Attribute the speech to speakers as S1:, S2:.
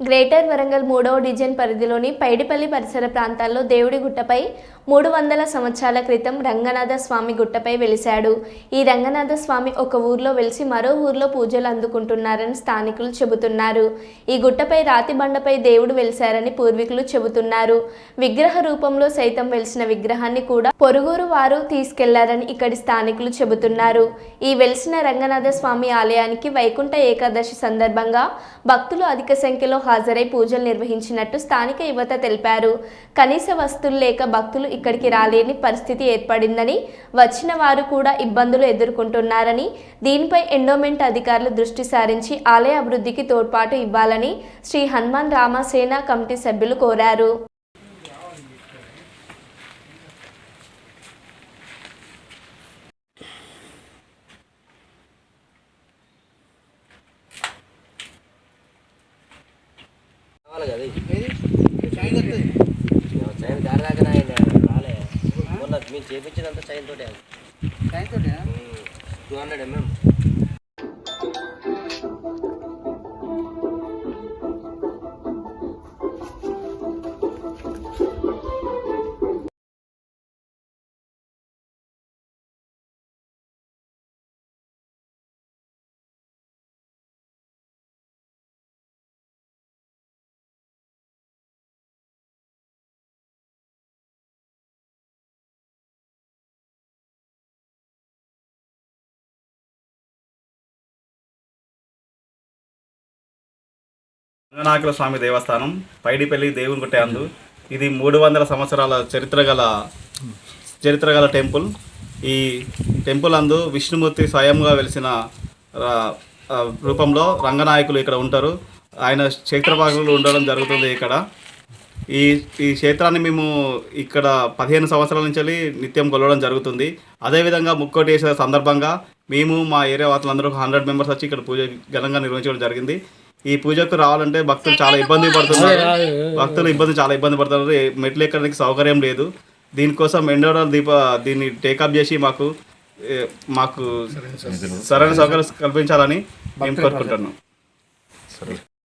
S1: Greater Warangal మూడవ division పరిధిలోని పైడిపల్లి పరిసర ప్రాంతాల్లో దేవుడి గుట్టపై మూడు వందల సంవత్సరాల క్రితం రంగనాథ స్వామి గుట్టపై వెలిశాడు. ఈ రంగనాథ స్వామి ఒక ఊర్లో వెలిసి మరో ఊర్లో పూజలు అందుకుంటున్నారని స్థానికులు చెబుతున్నారు. ఈ గుట్టపై రాతి బండపై దేవుడు వెలిశారని పూర్వీకులు చెబుతున్నారు. విగ్రహ రూపంలో సైతం వెలిసిన విగ్రహాన్ని కూడా పొరుగురు వారు తీసుకెళ్ళారని ఇక్కడి స్థానికులు చెబుతున్నారు. ఈ వెలిసిన రంగనాథ స్వామి ఆలయానికి వైకుంఠ ఏకాదశి సందర్భంగా భక్తులు అధిక సంఖ్యలో హాజరై పూజలు నిర్వహించినట్టు స్థానిక యువత తెలిపారు. కనీస వస్తువులు లేక భక్తులు ఇక్కడికి రాలేని పరిస్థితి ఏర్పడిందని వచ్చిన వారు కూడా ఇబ్బందులు ఎదుర్కొంటున్నారని దీనిపై ఎండోమెంట్ అధికారులు దృష్టి సారించి ఆలయ అభివృద్ధికి తోడ్పాటు ఇవ్వాలని శ్రీ హనుమాన్ రామసేన కమిటీ సభ్యులు కోరారు.
S2: కావాలి కదా. చైన్ దారి దాకా రాలే. మొన్న మీరు చేపించినంత చైన్ తోటే టూ హండ్రెడ్ ఎంఎం.
S3: రంగనాయకుల స్వామి దేవస్థానం పైడిపల్లి దేవుని గుట్టే అందు ఇది మూడు వందల సంవత్సరాల చరిత్ర గల చరిత్ర గల టెంపుల్. ఈ టెంపుల్ అందు విష్ణుమూర్తి స్వయంగా వెలిసిన రూపంలో రంగనాయకులు ఇక్కడ ఉంటారు. ఆయన క్షేత్రభాగంలో ఉండడం జరుగుతుంది ఇక్కడ. ఈ ఈ క్షేత్రాన్ని మేము ఇక్కడ పదిహేను సంవత్సరాల నుంచి నిత్యం కొలవడం జరుగుతుంది. అదేవిధంగా ముక్కోటి వేసే సందర్భంగా మేము మా ఏరియా వాతలందరూ హండ్రెడ్ మెంబర్స్ వచ్చి ఇక్కడ పూజ ఘనంగా నిర్వహించడం జరిగింది. ఈ పూజకు రావాలంటే భక్తులు చాలా ఇబ్బంది పడుతున్నారు. భక్తులు ఇబ్బంది చాలా ఇబ్బంది పడుతున్నారు. మెట్లు ఎక్కడానికి సౌకర్యం లేదు. దీనికోసం ఎండోరల్ దీప దీన్ని టేకప్ చేసి మాకు మాకు సరైన సౌకర్యం. కల్పించాలని మేము కోరుకుంటున్నాం.